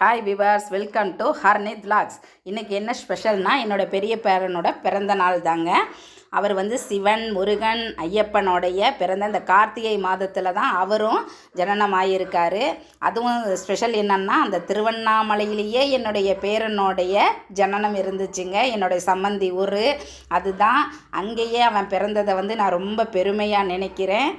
Hi viewers welcome to Harnith vlogs. இன்றைக்கி என்ன ஸ்பெஷல்னா என்னோட பெரிய பேரனோட பிறந்த நாள் தாங்க. அவர் வந்து சிவன் முருகன் ஐயப்பனுடைய பிறந்த இந்த கார்த்திகை மாதத்தில் தான் அவரும் ஜனனமாயிருக்காரு. அதுவும் ஸ்பெஷல் என்னென்னா அந்த திருவண்ணாமலையிலேயே என்னுடைய பேரனுடைய ஜனனம் இருந்துச்சுங்க. என்னுடைய சம்மந்தி ஊர் அதுதான். அங்கேயே அவன் பிறந்ததை வந்து நான் ரொம்ப பெருமையாக நினைக்கிறேன்.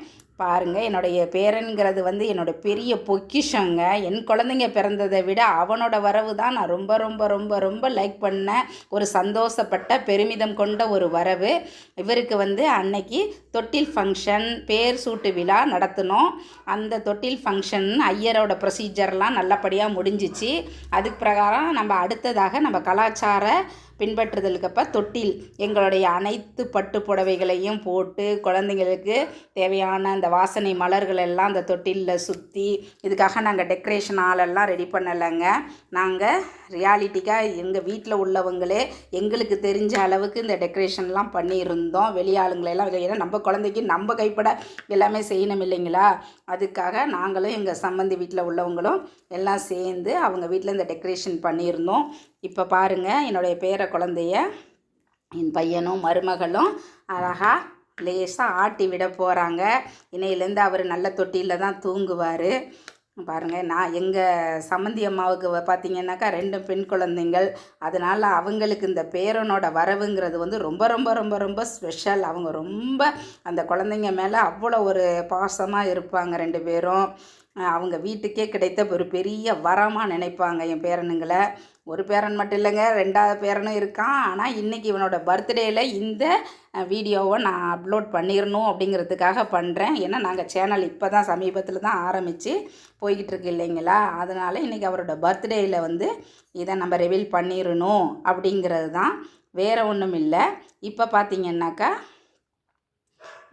பாருங்கள் என்னுடைய பேரனுங்கிறது வந்து என்னோட பெரிய பொக்கிஷங்க. என் குழந்தைங்க பிறந்ததை விட அவனோட வரவு தான் நான் ரொம்ப ரொம்ப ரொம்ப ரொம்ப லைக் பண்ண ஒரு சந்தோஷப்பட்ட பெருமிதம் கொண்ட ஒரு வரவு. இவருக்கு வந்து அன்னைக்கு தொட்டில் ஃபங்க்ஷன் பேர் சூட்டு விழா நடத்தினோம். அந்த தொட்டில் ஃபங்க்ஷன் ஐயரோட ப்ரொசீஜர்லாம் நல்லபடியாக முடிஞ்சிச்சு. அதுக்கு பிரகாரம் நம்ம அடுத்ததாக நம்ம கலாச்சார பின்பற்றுதலுக்கப்ப தொட்டில். எங்களுடைய அனைத்து பட்டு புடவைகளையும் போட்டு குழந்தைங்களுக்கு தேவையான அந்த வாசனை மலர்கள் எல்லாம் அந்த தொட்டிலில் சுற்றி இதுக்காக நாங்கள் டெக்கரேஷன் ஆளெல்லாம் ரெடி பண்ணலைங்க. நாங்கள் ரியாலிட்டிக்காக எங்கள் வீட்டில் உள்ளவங்களே எங்களுக்கு தெரிஞ்ச அளவுக்கு இந்த டெக்கரேஷன்லாம் பண்ணியிருந்தோம். வெளியாளுங்களெல்லாம் ஏன்னா நம்ம குழந்தைக்கு நம்ம கைப்பட எல்லாமே செய்யணும் இல்லைங்களா? அதுக்காக நாங்களும் எங்கள் சம்மந்தி வீட்டில் உள்ளவங்களும் எல்லாம் சேர்ந்து அவங்க வீட்டில் இந்த டெக்கரேஷன் பண்ணியிருந்தோம். இப்போ பாருங்கள் என்னுடைய பேரை குழந்தைய என் பையனும் மருமகளும் அழகாக லேசாக ஆட்டி விட போகிறாங்க இன்னையிலேருந்து அவர் நல்ல தொட்டியில் தான் தூங்குவார். பாருங்கள் நான் எங்கள் சம்மந்தி அம்மாவுக்கு பார்த்தீங்கன்னாக்கா ரெண்டு பெண் குழந்தைங்கள். அதனால் அவங்களுக்கு இந்த பேரனோட வரவுங்கிறது வந்து ரொம்ப ரொம்ப ரொம்ப ரொம்ப ஸ்பெஷல் அவங்க ரொம்ப அந்த குழந்தைங்க மேலே அவ்வளோ ஒரு பாசமாக இருப்பாங்க ரெண்டு பேரும். அவங்க வீட்டுக்கே கிடைத்த ஒரு பெரிய வரமாக நினைப்பாங்க என் பேரனுங்களை. ஒரு பேரன் மட்டும் இல்லைங்க ரெண்டாவது பேரனும் இருக்கான். ஆனால் இன்றைக்கி இவனோட பர்த்டேயில் இந்த வீடியோவை நான் அப்லோட் பண்ணிடணும் அப்படிங்கிறதுக்காக பண்ணுறேன் ஏன்னா நாங்கள் சேனல் இப்போ தான் சமீபத்தில் தான் ஆரம்பித்து போய்கிட்டு இருக்கு இல்லைங்களா? அதனால் இன்றைக்கி அவரோட பர்த்டேயில் வந்து இதை நம்ம ரிவீல் பண்ணிடணும் அப்படிங்கிறது தான் வேறு ஒன்றும் இல்லை இப்போ பார்த்தீங்கன்னாக்கா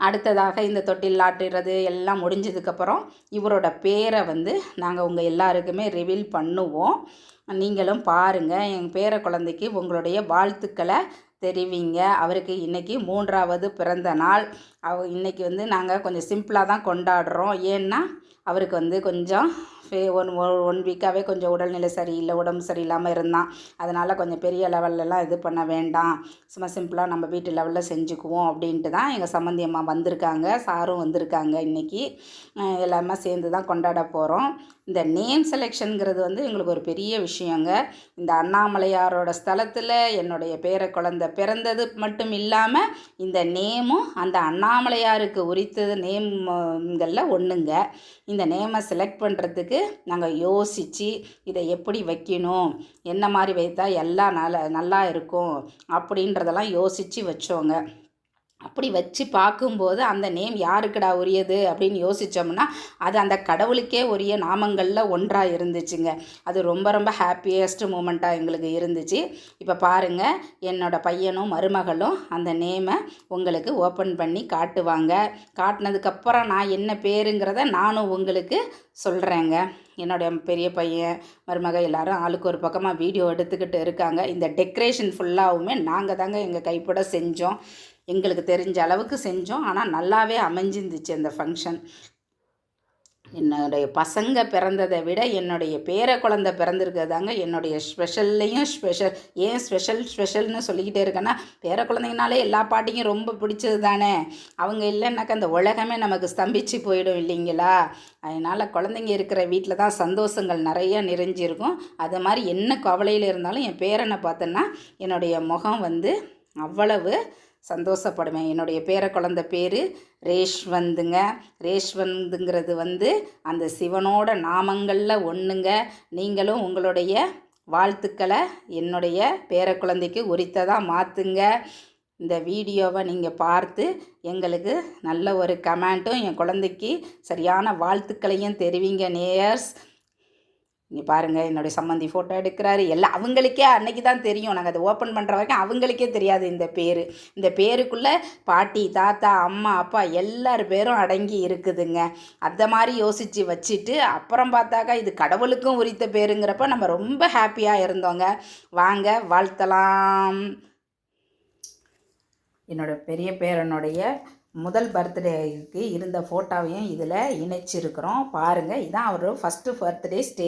அடுத்ததாக இந்த தொட்டில் ஆட்டுறது எல்லாம் முடிஞ்சதுக்கப்புறம் இவரோட பேரை வந்து நாங்கள் உங்கள் எல்லாருக்குமே ரிவீல் பண்ணுவோம். நீங்களும் பாருங்கள் எங்கள் பேர குழந்தைக்கு உங்களுடைய வாழ்த்துக்களை தெரிவிங்க. அவருக்கு இன்றைக்கி மூன்றாவது பிறந்த நாள். அவ இன்றைக்கி வந்து நாங்கள் கொஞ்சம் சிம்பிளாக தான் கொண்டாடுறோம். ஏன்னா அவருக்கு வந்து கொஞ்சம் ஃபே ஒன் ஒன் வீக்காகவே கொஞ்சம் உடல்நிலை சரியில்லை உடம்பு சரியில்லாமல் இருந்தான். அதனால் கொஞ்சம் பெரிய லெவல்லலாம் இது பண்ண வேண்டாம். சும்மா சிம்பிளாக நம்ம வீட்டு லெவலில் செஞ்சுக்குவோம் அப்படின்ட்டு தான் எங்கள் சம்மந்தி அம்மா வந்திருக்காங்க. சாரும் வந்திருக்காங்க இன்றைக்கி எல்லாமே சேர்ந்து தான் கொண்டாட போகிறோம் இந்த நேம் செலெக்ஷனுங்கிறது வந்து எங்களுக்கு ஒரு பெரிய விஷயங்க. இந்த அண்ணாமலையாரோட ஸ்தலத்தில் என்னுடைய பேர குழந்தை பிறந்தது மட்டும் இல்லாமல் இந்த நேமும் அந்த அண்ணாமலையாருக்கு உரித்தது நேம்களில் ஒன்றுங்க இந்த நேமை செலக்ட் பண்ணுறதுக்கு நாங்கள் யோசித்து இதை எப்படி வைக்கணும்? என்ன மாதிரி வைத்தா எல்லாம் நல்ல நல்லா இருக்கும்? அப்படின்றதெல்லாம் யோசித்து வச்சோங்க. அப்படி வச்சு பார்க்கும்போது அந்த நேம் யாருக்குடா உரியது அப்படின்னு யோசித்தோம்னா அது அந்த கடவுளுக்கே உரிய நாமங்களில் ஒன்றாக இருந்துச்சுங்க. அது ரொம்ப ரொம்ப ஹாப்பியஸ்ட் மூமெண்ட்டாக எங்களுக்கு இருந்துச்சு. இப்போ பாருங்கள் என்னோட பையனும் மருமகளும் அந்த நேமை உங்களுக்கு ஓப்பன் பண்ணி காட்டுவாங்க. காட்டினதுக்கப்புறம் நான் என்ன பேருங்கிறத நானும் உங்களுக்கு சொல்கிறேங்க என்னுடைய பெரிய பையன் மருமக எல்லாரும் ஆளுக்கு ஒரு பக்கமாக வீடியோ எடுத்துக்கிட்டு இருக்காங்க. இந்த டெக்கரேஷன் ஃபுல்லாகவுமே நாங்கள் தாங்க எங்கள் கைப்பட செஞ்சோம். எங்களுக்கு தெரிஞ்ச அளவுக்கு செஞ்சோம். ஆனால் நல்லாவே அமைஞ்சிருந்துச்சு அந்த ஃபங்க்ஷன் என்னுடைய பசங்க பிறந்ததை விட என்னுடைய பேர குழந்த பிறந்திருக்கிறதாங்க. என்னுடைய ஸ்பெஷல்லையும் ஸ்பெஷல் ஏன் ஸ்பெஷல் ஸ்பெஷல்னு சொல்லிக்கிட்டே இருக்கேன்னா பேர குழந்தைங்கனாலே எல்லா பாட்டியும் ரொம்ப பிடிச்சது தானே. அவங்க இல்லைன்னாக்கா அந்த உலகமே நமக்கு ஸ்தம்பிச்சு போயிடும் இல்லைங்களா? அதனால் குழந்தைங்க இருக்கிற வீட்டில் தான் சந்தோஷங்கள் நிறைய நிறைஞ்சிருக்கும். அது மாதிரி என்ன கவலையில் இருந்தாலும் என் பேரனை பார்த்தோன்னா என்னுடைய முகம் வந்து அவ்வளவு சந்தோஷப்படுவேன் என்னுடைய பேர குழந்தை பேர் ரேஷ்வந்துங்க. ரேஷ்வந்துங்கிறது வந்து அந்த சிவனோட நாமங்களில் ஒன்றுங்க நீங்களும் உங்களுடைய வாழ்த்துக்களை என்னுடைய பேர குழந்தைக்கு உரித்ததாக மாற்றுங்க இந்த வீடியோவை நீங்கள் பார்த்து எங்களுக்கு நல்ல ஒரு கமெண்ட்டும் என் குழந்தைக்கு சரியான வாழ்த்துக்களையும் தெரிவிங்க நேயர்ஸ். இங்கே பாருங்கள் என்னுடைய சம்மந்தி ஃபோட்டோ எடுக்கிறாரு. எல்லாம் அவங்களுக்கே அன்னைக்கு தான் தெரியும். நாங்கள் அதை ஓப்பன் பண்ணுற வரைக்கும் அவங்களுக்கே தெரியாது இந்த பேர். இந்த பேருக்குள்ளே பாட்டி தாத்தா அம்மா அப்பா எல்லார் பேரும் அடங்கி இருக்குதுங்க. அந்த மாதிரி யோசித்து வச்சுட்டு அப்புறம் பார்த்தாக்கா இது கடவுளுக்கும் உரித்த பேருங்கிறப்ப நம்ம ரொம்ப ஹாப்பியாக இருந்தோங்க. வாங்க வாழ்த்தலாம். என்னோட பெரிய பேரனுடைய முதல் பர்த்டேக்கு இருந்த ஃபோட்டோவையும் இதில் இணைச்சிருக்கிறோம். பாருங்கள் இதான் அவர் ஃபஸ்ட்டு பர்த்டே ஸ்டே